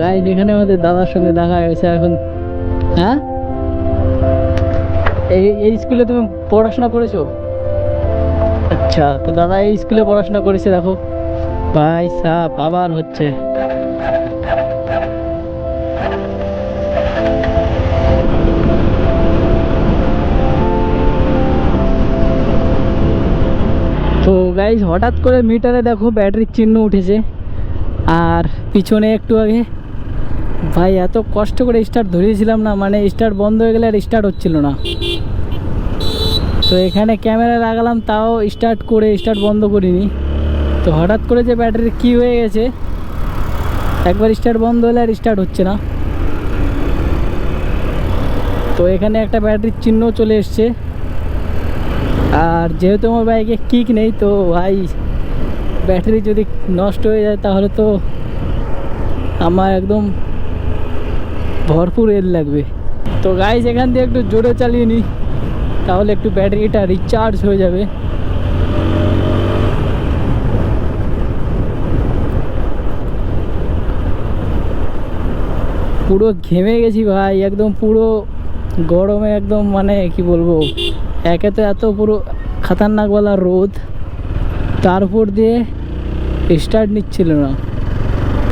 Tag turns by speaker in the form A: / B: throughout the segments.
A: Guys এখানে আমাদের দাদার সঙ্গে দেখা হয়েছে এখন। হ্যাঁ? এই এই স্কুলে তুমি পড়াশোনা করেছ? আচ্ছা তো দাদা এই স্কুলে পড়াশোনা করেছে, দেখো। ভাই সাপ, আবার হচ্ছে। তো গাইজ হঠাৎ করে মিটারে দেখো ব্যাটারির চিহ্ন উঠেছে। আর পিছনে একটু আগে ভাই, এত কষ্ট করে স্টার্ট ধরিয়েছিলাম না মানে স্টার্ট বন্ধ হয়ে গেলে আর স্টার্ট হচ্ছিল না। তো এখানে ক্যামেরা লাগালাম, তাও স্টার্ট করে স্টার্ট বন্ধ করিনি। তো হঠাৎ করে যে ব্যাটারি কি হয়ে গেছে, একবার স্টার্ট বন্ধ হলে আর স্টার্ট হচ্ছে না। তো এখানে একটা ব্যাটারির চিহ্ন চলে এসছে। আর যেহেতু আমার বাইকে কিক নেই, তো ভাই, ব্যাটারি যদি নষ্ট হয়ে যায়, তাহলে তো আমার একদম ভরপুর এল লাগবে। তো গাইজ এখান দিয়ে একটু জোরে চালিয়ে নিই। তাহলে একটু ব্যাটারিটা রিচার্জ হয়ে যাবে। পুরো ঘেমে গেছি ভাই, একদম পুরো গরমে একদম মানে কি বলব, একে তো এত পুরো খাতারনাকওয়ালা রোদ। তার উপর দিয়ে স্টার্ট নিচ্ছিল না।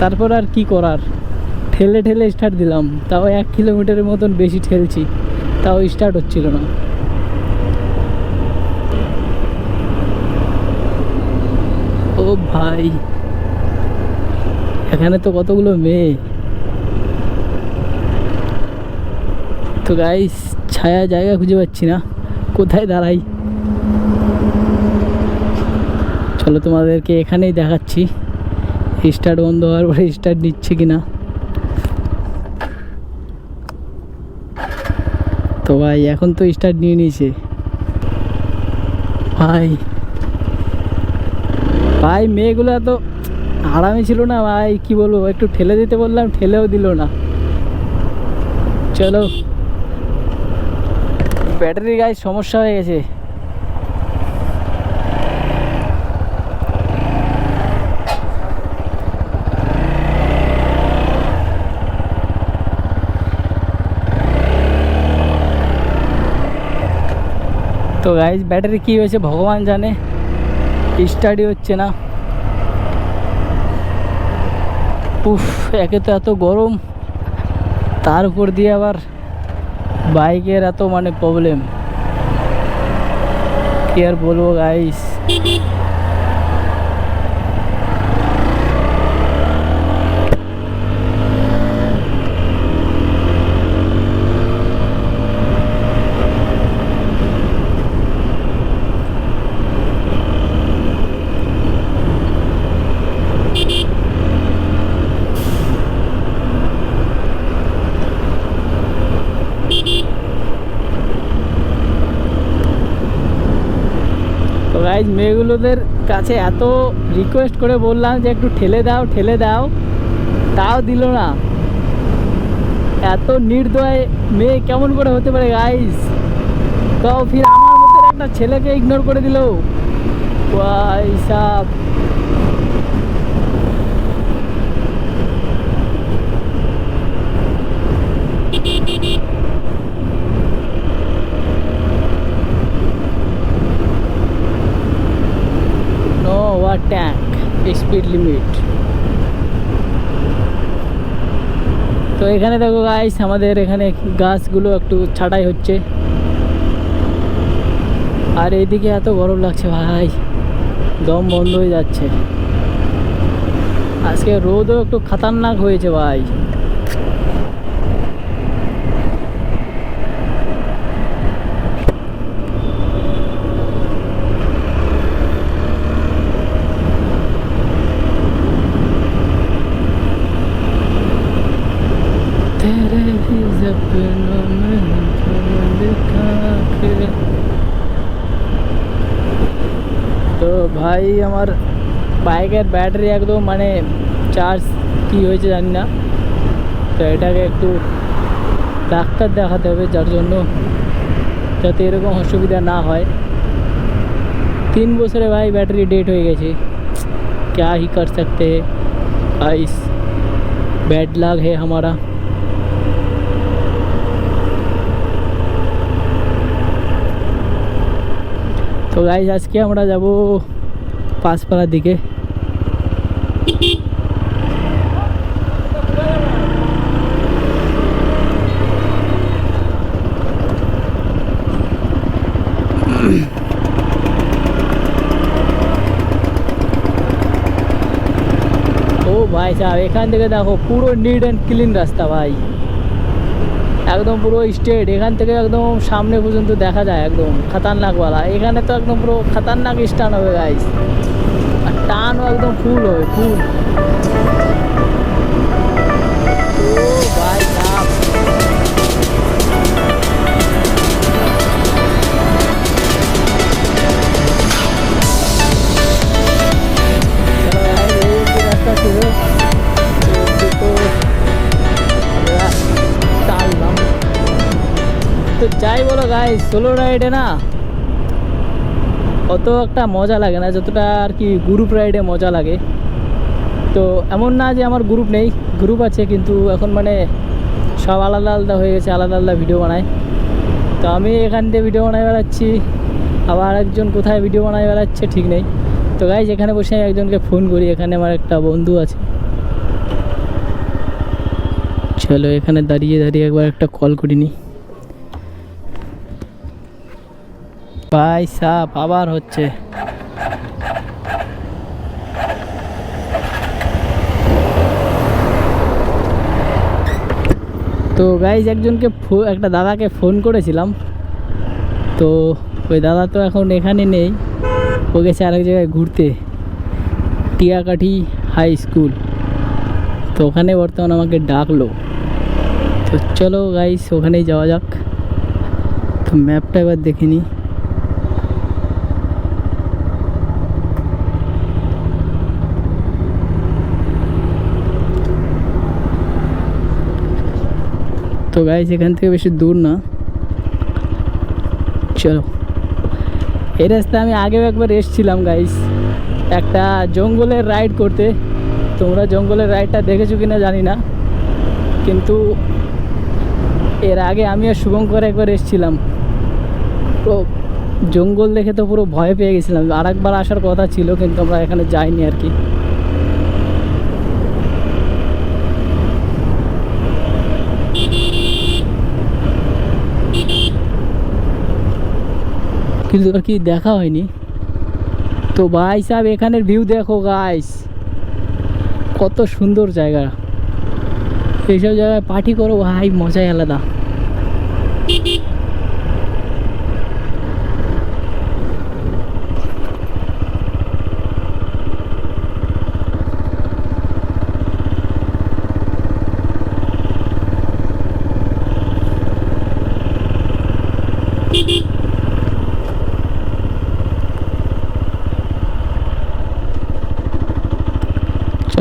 A: তারপর আর কি করার? ঠেলে ঠেলে স্টার্ট দিলাম। তাও এক কিলোমিটারের মতন বেশি ঠেলছি। তাও স্টার্ট হচ্ছিল না। ও ভাই, এখানে তো কতগুলো মেয়ে। তো গাইস ছায়া জায়গা খুঁজে পাচ্ছি না। কোথায় দাঁড়াই? চলো তোমাদেরকে এখানেই দেখাচ্ছি। স্টার্ট বন্ধ হওয়ার পরে স্টার্ট নিচ্ছে কি না তো ভাই, এখন তো স্টার্ট নিয়ে নিয়েছে। ভাই ভাই, মেয়েগুলো তো আরামে ছিল না ভাই, কি বলব, একটু ঠেলে দিতে বললাম, ঠেলেও দিল না। চলো। ব্যাটারির গায়ে সমস্যা হয়ে গেছে। তো গাইজ ব্যাটারি কী হয়েছে ভগবান জানে। স্টাডি হচ্ছে না। উফ, একে তো এত গরম। তার উপর দিয়ে আবার বাইকের এত মানে প্রবলেম কি আর বলব গাইস তো গাইজ মেয়েগুলোদের কাছে এত রিকোয়েস্ট করে বললাম যে একটু ঠেলে দাও ঠেলে দাও। তাও দিল না। এত নির্দয় মেয়ে কেমন করে হতে পারে গাইজ তাও ফির আমার মধ্যে একটা ছেলেকে ইগনোর করে দিল। ভাই সাহ no overtaking speed limit তো এখানে দেখো গাইস আমাদের এখানে গাছগুলো একটু ছাটাই হচ্ছে। আর এইদিকে এত গরম লাগছে ভাই। দম বন্ধ হয়ে যাচ্ছে। আজকে রোদও একটু খাতারনাক হয়েছে ভাই। ভাই আমার বাইকের ব্যাটারি একদম মানে চার্জ কি হয়েছে জানি না তো এটাকে একটু ডাক্তার দেখাতে হবে যার জন্য যাতে এরকম অসুবিধা না হয় তিন বছরে ভাই ব্যাটারি ডেট হয়ে গেছে क्या ही कर सकते हैं आइस बैड लग है हमारा তো গাইজ আজকে আমরা যাব পাঁচপাড়ার দিকে। ও ভাই সাহেব, এখান থেকে দেখো পুরো নিট অ্যান্ড ক্লিন রাস্তা ভাই। একদম পুরো স্ট্রেট এখান থেকে একদম সামনে পর্যন্ত দেখা যায় একদম, খাতারনাকওয়ালা। এখানে তো একদম পুরো খাতারনাক স্টান হবে গাইস টানও একদম ফুল হয় ফুল তো যাই বলো গাইস সোলো রাইডে না অত একটা মজা লাগে না, যতটা আর কি গ্রুপ রাইডে মজা লাগে। তো এমন না যে আমার গ্রুপ নেই গ্রুপ আছে কিন্তু এখন মানে সব আলাদা আলাদা হয়ে গেছে, আলাদা আলাদা ভিডিও বানায়। তো আমি এখান দিয়ে ভিডিও বানাই বেড়াচ্ছি, আবার একজন কোথায় ভিডিও বানাই বেড়াচ্ছে ঠিক নেই। তো গাইজ এখানে বসে আমি একজনকে ফোন করি, এখানে আমার একটা বন্ধু আছে। চলো এখানে দাঁড়িয়ে দাঁড়িয়ে একবার একটা কল করিনি। ভাই, সাপ আবার হচ্ছে। তো গাইজ একজনকে একটা দাদাকে ফোন করেছিলাম। তো ওই দাদা তো এখন এখানে নেই। ও গেছে আরেক জায়গায় ঘুরতে, টিয়াকাঠি হাই স্কুল তো ওখানে বর্তমান আমাকে ডাকলো। তো চলো গাইস ওখানেই যাওয়া যাক। তো ম্যাপটা এবার দেখে নিই। তো গাইস এখান থেকে বেশি দূর না। চলো। এই রাস্তায় আমি আগেও একবার এসছিলাম গাইস একটা জঙ্গলের রাইড করতে। তোমরা জঙ্গলের রাইডটা দেখেছ কি না জানি না। কিন্তু এর আগে আমি আর শুভঙ্কর একবার এসেছিলাম। তো জঙ্গল দেখে তো পুরো ভয় পেয়ে গেছিলাম। আর একবার আসার কথা ছিল, কিন্তু আমরা এখানে যাইনি আর কি। কিন্তু আর কি দেখা হয়নি। তো ভাই সাহেব, এখানের ভিউ দেখো গাইস কত সুন্দর জায়গা। এইসব জায়গায় পার্টি করো, ভাই, মজাই আলাদা।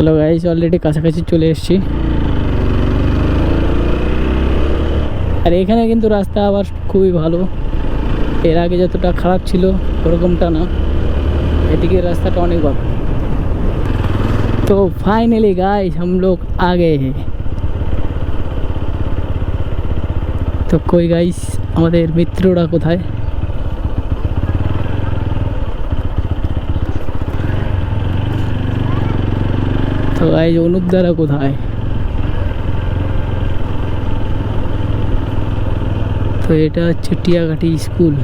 A: চলো গাইজ অলরেডি কাছাকাছি চলে এসেছি। আর এখানে কিন্তু রাস্তা আবার খুবই ভালো। এর আগে যতটা খারাপ ছিল, ওরকমটা না। এদিকে রাস্তাটা অনেক ভালো। তো ফাইনালি গাইজ হাম লোক আগে। তো কই গাইস আমাদের মিত্ররা কোথায়? তো গাইস অনুপদারা কোথায়? তো এটা হচ্ছে টিয়াকাঠি স্কুল।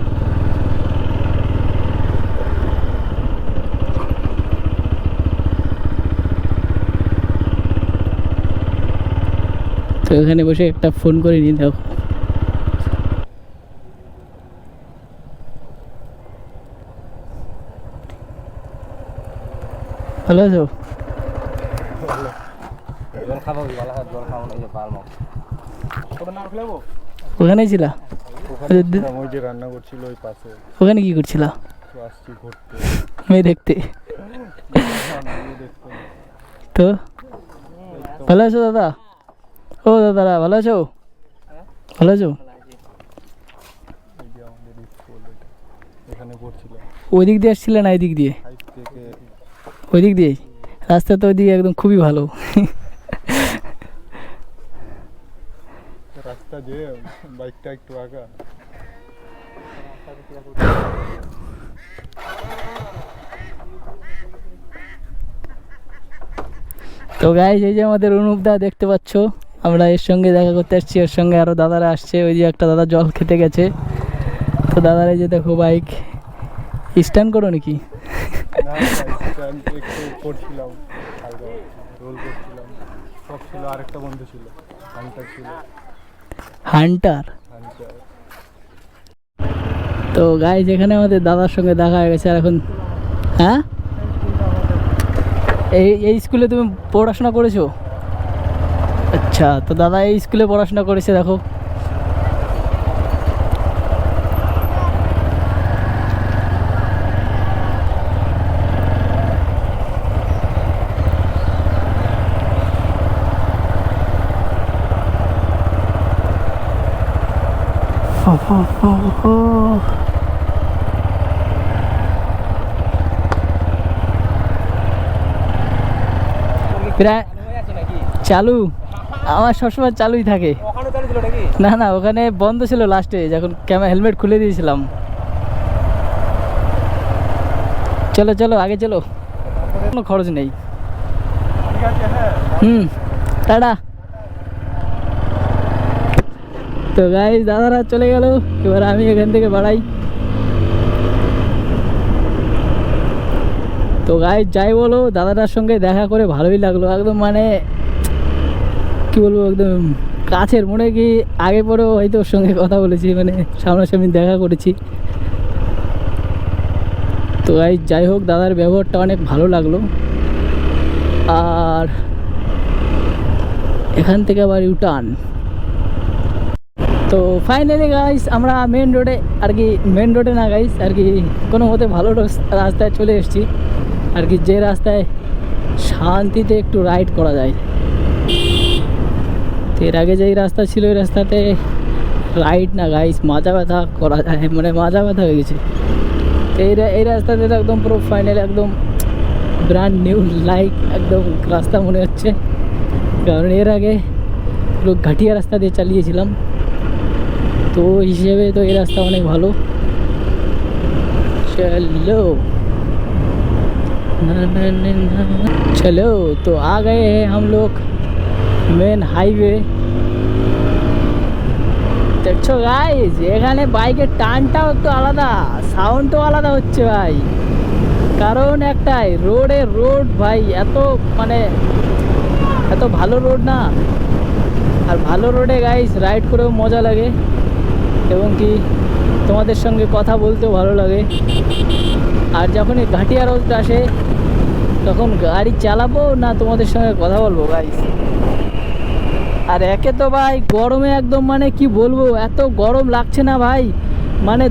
A: তো এখানে বসে একটা ফোন করে নিয়ে দেখো। ভালো আছো?
B: খাব ভালো জল খাব এই যে পারব
A: ওখানেই
B: ওখানে ছিলাম, ওই যে রান্না করছিল ওই পাশে।
A: ওখানে কি করছিলা? মেয়ে দেখতে। তো? ভালো আছো দাদা? ও দাদারা ভালো আছো? ভালো আছো? ওই দিক দিয়ে আসছিলে না এই দিক দিয়ে ওই দিক দিয়েই? রাস্তা তো ওইদিকে একদম খুবই ভালো।
B: রাস্তা যে বাইকটা একটু আঁকা।
A: তো গাইজ এই যে আমাদের অনুপ দা দেখতে পাচ্ছ আমরা এর সঙ্গে দেখা করতে আসছি এর সঙ্গে আরও দাদারা আসছে ওই যে একটা দাদা জল খেতে গেছে। তো দাদারা এই যে দেখো বাইক স্ট্যান্ড করো নাকি?
B: করছিলাম রোল করছিলাম। সব ছিল আরেকটা বন্ধু ছিল ছিল।
A: হান্টার। তো গাই যেখানে আমাদের দাদার সঙ্গে দেখা হয়ে গেছে আর এখন হ্যাঁ? এই এই স্কুলে তুমি পড়াশোনা করেছ? আচ্ছা তো দাদা এই স্কুলে পড়াশোনা করেছে, দেখো। প্রায় চালু? আমার সবসময় চালুই থাকে। না না, ওখানে বন্ধ ছিল লাস্টে, যখন ক্যামেরা হেলমেট খুলে দিয়েছিলাম। চলো চলো, আগে চলো। কোনো খরচ নেই। হুম, টাটা। তো গাই দাদারা চলে গেল। এবার আমি এখান থেকে বাড়াই। তো গাই যাই বলো, দাদাটার সঙ্গে দেখা করে ভালোই লাগল। একদম মানে কি বলব, একদম কাছের মনে কি আগে পরেও হয়তো ওর সঙ্গে কথা বলেছি মানে সামনাসামনি দেখা করেছি। তো গাই যাই হোক, দাদার ব্যবহারটা অনেক ভালো লাগল। আর এখান থেকে আবার ইউটার্ন তো ফাইনালি গাইস আমরা মেন রোডে আর কি মেন রোডে না গাইস আর কি কোনো মতে ভালো রাস্তায় চলে এসেছি। আর কি যে রাস্তায় শান্তিতে একটু রাইড করা যায়। তো এর আগে যেই রাস্তা ছিল, ওই রাস্তাতে রাইড না গাইস মাজা ব্যথা করা যায় মানে মাজা ব্যথা হয়ে গেছে। তো এই এই রাস্তাতে একদম পুরো ফাইনালি একদম ব্র্যান্ড নিউ লাইক একদম রাস্তা মনে হচ্ছে। কারণ এর আগে পুরো ঘাটিয়া রাস্তা দিয়ে চালিয়েছিলাম। তো ওই হিসেবে তো এই রাস্তা অনেক ভালো चलो ना, ना, ना, ना। चलो तो आ गए हैं हम लोग মেন হাইওয়ে দেখছো গাইজ এখানে বাইকের টানটাও একটু আলাদা সাউন্ডও আলাদা হচ্ছে ভাই কারণ একটাই রোডে রোড ভাই এত মানে এত ভালো রোড না আর ভালো রোডে গাইস রাইড করেও মজা লাগে এবং কি তোমাদের সঙ্গে কথা বলতেও ভালো লাগে আর যখন এই ঘাটিয়া রোড আসে তখন গাড়ি চালাবো না তোমাদের সঙ্গে কথা বলব ভাই আর একে তো ভাই গরমে একদম মানে কি বলব এত গরম লাগছে না ভাই মানে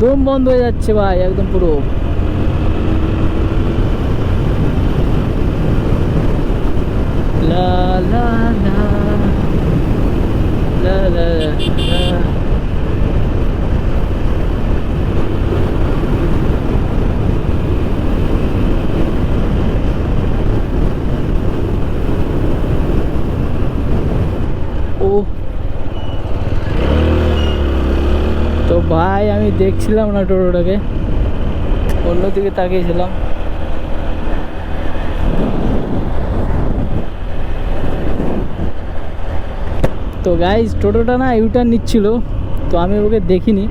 A: দম বন্ধ হয়ে যাচ্ছে ভাই একদম পুরো লা লা লা লা লা লা ও তো ভাই আমি দেখছিলাম না টোটোটাকে। অন্যদিকে তাকিয়েছিলাম। তো গাইজ টোটোটা না ইউটার নিচ্ছিল, তো আমি ওকে দেখিনি।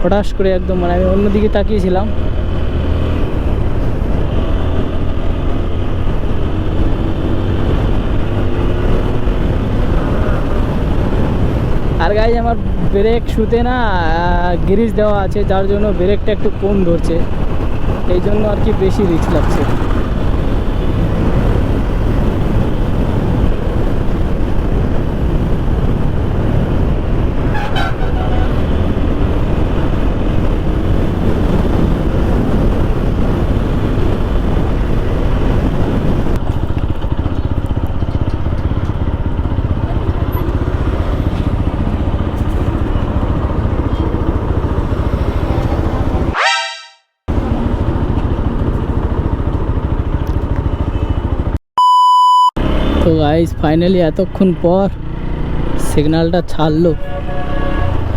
A: হঠাৎ করে একদম মানে আমি অন্যদিকে তাকিয়েছিলাম আর গাইজ আমার ব্রেক শুতে না গ্রিজ দেওয়া আছে, যার জন্য ব্রেকটা একটু কম ধরছে। এই জন্য আর কি বেশি রিস্ক লাগছে তো গাইস ফাইনালি এতক্ষণ পর সিগন্যালটা ছাড়লো।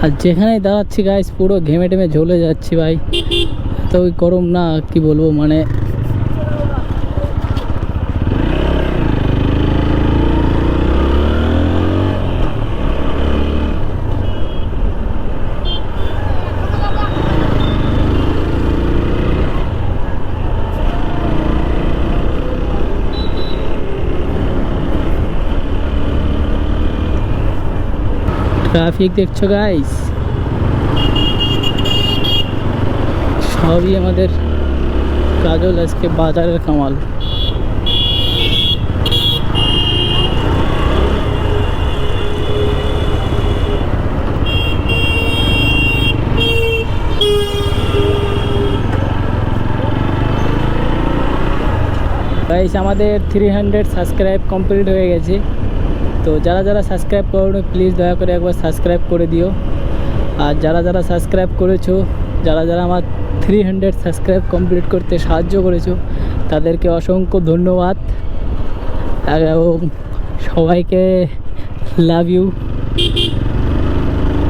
A: আর যেখানেই দাঁড়াচ্ছি গাইস পুরো ঘেমে টেমে ঝলে যাচ্ছি ভাই। এত গরম না কি বলব মানে ট্রাফিক দেখছ গাইস সবই আমাদের কাজল আজকে বাজারের কামাল। গাইস আমাদের থ্রি হান্ড্রেড সাবস্ক্রাইব কমপ্লিট হয়ে গেছে। তো যারা যারা সাবস্ক্রাইব করো প্লিজ দয়া করে একবার সাবস্ক্রাইব করে দিও। আর যারা যারা সাবস্ক্রাইব করেছ, যারা যারা আমার থ্রি হান্ড্রেড সাবস্ক্রাইব কমপ্লিট করতে সাহায্য করেছ, তাদেরকে অসংখ্য ধন্যবাদ। এবং সবাইকে লাভ ইউ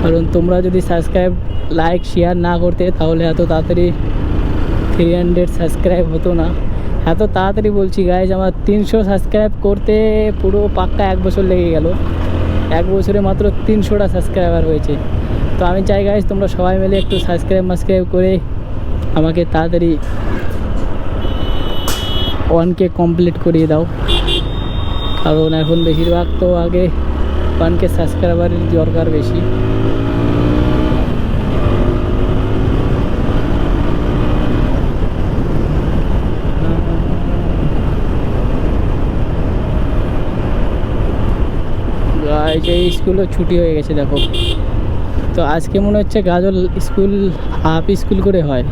A: কারণ তোমরা যদি সাবস্ক্রাইব লাইক শেয়ার না করতে, তাহলে এত তাড়াতাড়ি থ্রি হান্ড্রেড সাবস্ক্রাইব হতো না। এত তাড়াতাড়ি বলছি গাইজ আমার তিনশো সাবস্ক্রাইব করতে পুরো পাক্কা এক বছর লেগে গেল। এক বছরে মাত্র তিনশোটা সাবস্ক্রাইবার হয়েছে। তো আমি চাই গাইজ তোমরা সবাই মিলে একটু সাবস্ক্রাইব মাসক্রাইব করে আমাকে তাড়াতাড়ি ওয়ানকে কমপ্লিট করিয়ে দাও। কারণ এখন বেশিরভাগ তো আগে ওয়ানকে সাবস্ক্রাইবারের দরকার বেশি। এই স্কুলও ছুটি হয়ে গেছে, দেখো। তো আজকে মনে হচ্ছে গাজল স্কুল, হাফ স্কুল করে হয়।